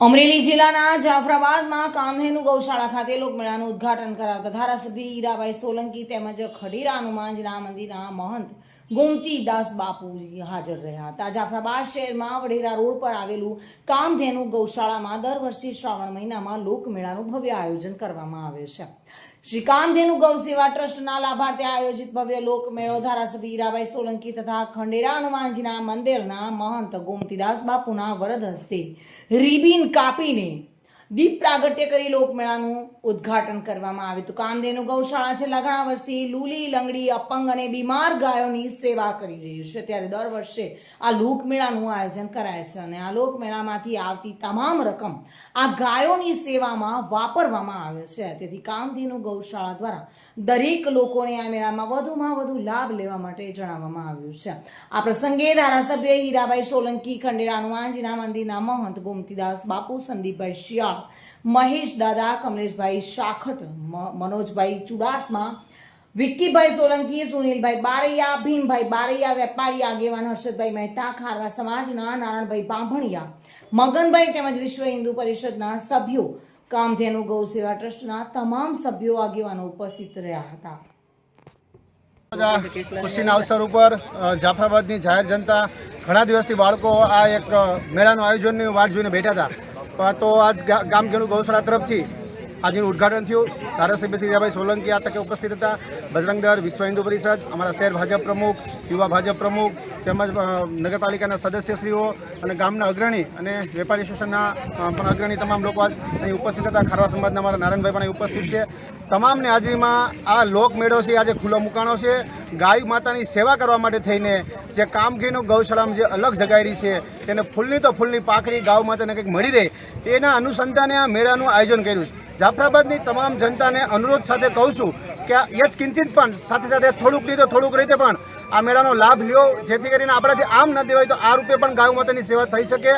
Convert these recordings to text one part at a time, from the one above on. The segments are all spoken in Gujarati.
અમરેલી જિલ્લાના જાફરાબાદમાં કામધેનુ ગૌશાળા ખાતે લોકમેળાનું ઉદઘાટન કરાવતા ધારાસભ્ય હીરાભાઈ સોલંકી તેમજ ખડીરા હનુમાનજીના મંદિરના મહંત ગોમતીદાસ બાપુજી હાજર રહ્યા હતા. જાફરાબાદ શહેરમાં વડેરા રોડ પર આવેલું કામધેનુ ગૌશાળામાં દર વર્ષે શ્રાવણ મહિનામાં લોકમેળાનું ભવ્ય આયોજન કરવામાં આવે છે. શ્રી કામધેનુ ગૌ સેવા ટ્રસ્ટના લાભાર્થે આયોજિત ભવ્ય લોકમેળો ધારાસભ્ય હીરાભાઈ સોલંકી તથા ખંડેરા હનુમાનજીના મંદિરના મહંત ગોમતીદાસ બાપુના વરદ હસ્તે રિબીન કાપીને દીપ પ્રાગટ્ય કરી લોકમેળાનું ઉદ્ઘાટન કરવામાં આવ્યું હતું. કામધેનુ ગૌશાળા છેલ્લા ઘણા વર્ષથી લૂલી, લંગડી, અપંગ અને બીમાર ગાયોની સેવા કરી રહ્યું છે. ત્યારે દર વર્ષે આ લોકમેળાનું આયોજન કરાય છે અને આ લોકમેળામાંથી આવતી તમામ રકમ આ ગાયોની સેવામાં વાપરવામાં આવે છે. તેથી કામધેનુ ગૌશાળા દ્વારા દરેક લોકોને આ મેળામાં વધુમાં વધુ લાભ લેવા માટે જણાવવામાં આવ્યું છે. આ પ્રસંગે ધારાસભ્ય હીરાભાઈ સોલંકી ખંડેરા હનુમાનજીના મંદિરના મહંત ગોમતીદાસ, બાપુ સંદીપભાઈ શિયાળ મહેશ દાદા, કમલેશભાઈ શાખટ મનોજભાઈ ચુડાસમા, વિક્કીભાઈ સોલંકી, સુનિલભાઈ બારૈયા, ભીમભાઈ બારૈયા, વેપારી આગેવાન હર્ષદભાઈ મહેતા, ખારવા સમાજના નારણભાઈ બાંભણિયા, મગનભાઈ તેમજ વિશ્વ હિન્દુ પરિષદના સભ્યો, કામધેનુ ગૌ સેવા ટ્રસ્ટના તમામ સભ્યો આગેવાનો ઉપસ્થિત રહ્યા હતા. ખુશીના અવસર ઉપર જાફરાબાદની જાહેર જનતા ઘણા દિવસથી બાળકો આ એક મેળાનું આયોજનની વાટ જોઈને બેઠા હતા. તો આજ ગામ ગામજનો ગૌશાળા તરફથી આજનું ઉદ્ઘાટન થયું. ધારાસભ્ય શ્રી રાભાઈ સોલંકી આ તકે ઉપસ્થિત હતા. બજરંગ દળ, વિશ્વ હિન્દુ પરિષદ, અમારા શહેર ભાજપ પ્રમુખ, યુવા ભાજપ પ્રમુખ, તેમજ નગરપાલિકાના સદસ્યશ્રીઓ અને ગામના અગ્રણી અને વેપારી એસોસિએશનના પણ અગ્રણી તમામ લોકો આજ અહીં ઉપસ્થિત હતા. ખારવા સમાજના અમારા નારાયણભાઈ પણ ઉપસ્થિત છે. તમામને હાજરીમાં આ લોકમેળો છે, આજે ખુલ્લો મુકાણો છે. ગાય માતાની સેવા કરવા માટે થઈને જે કામગીરીનું ગૌશાળામાં જે અલગ જગાડી છે, તેને ફૂલની તો ફૂલની પાખરી ગાય માતાને કંઈક મળી રહે, તેના અનુસંધાને આ મેળાનું આયોજન કર્યું છે. જાફરાબાદની તમામ જનતાને અનુરોધ સાથે કહું છું કે આ જ કિંચિત પણ, સાથે સાથે થોડુંક નહીં થોડુંક રીતે પણ આ મેળાનો લાભ લ્યો, જેથી કરીને આપણાથી આમ ન દેવાય તો આ રૂપે પણ ગાય માતાની સેવા થઈ શકે.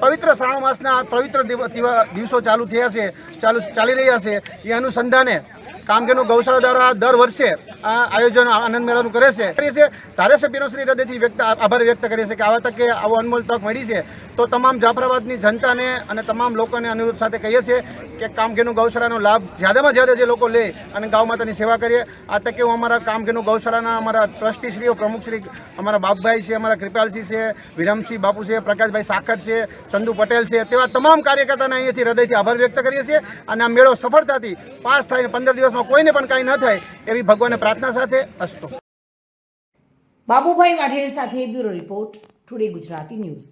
પવિત્ર શ્રાવણ માસના પવિત્ર દિવ- દિવ- દિવસો ચાલુ થયા છે, ચાલુ ચાલી રહ્યા છે. એ અનુસંધાને કામગીરનું ગૌશાળા દ્વારા દર વર્ષે આ આયોજન આનંદ મેળાનું કરે છે. કરીએ છે ધારાસભ્યનો શ્રી હૃદયથી વ્યક્ત આભાર વ્યક્ત કરીએ છીએ કે આવા તકે આવો અનમોલ તક મળી છે. તો તમામ જાફરાબાદની જનતાને અને તમામ લોકોને અનુરોધ સાથે કહીએ છીએ કે કામગીરનું ગૌશાળાનો લાભ જ્યાદામાં જ્યાદા જે લોકો લે અને ગૌ માતાની સેવા કરીએ, આ તકે હું અમારા કામગીરનું ગૌશાળાના અમારા ટ્રસ્ટીશ્રીઓ, પ્રમુખશ્રી, અમારા બાપભાઈ છે, અમારા કૃપાલસિંહ છે, વિરમસિંહ બાપુ છે, પ્રકાશભાઈ સાખર છે, ચંદુ પટેલ છે, તેવા તમામ કાર્યકર્તાને અહીંયાથી હૃદયથી આભાર વ્યક્ત કરીએ છીએ. અને આ મેળો સફળતાથી પાસ થાય પંદર દિવસમાં કોઈને પણ કાંઈ ન થાય એવી ભગવાનને પ્રાર્થના સાથે અસ્તુ. બાબુભાઈ વાઢેર સાથે bureau report, today Gujarati news.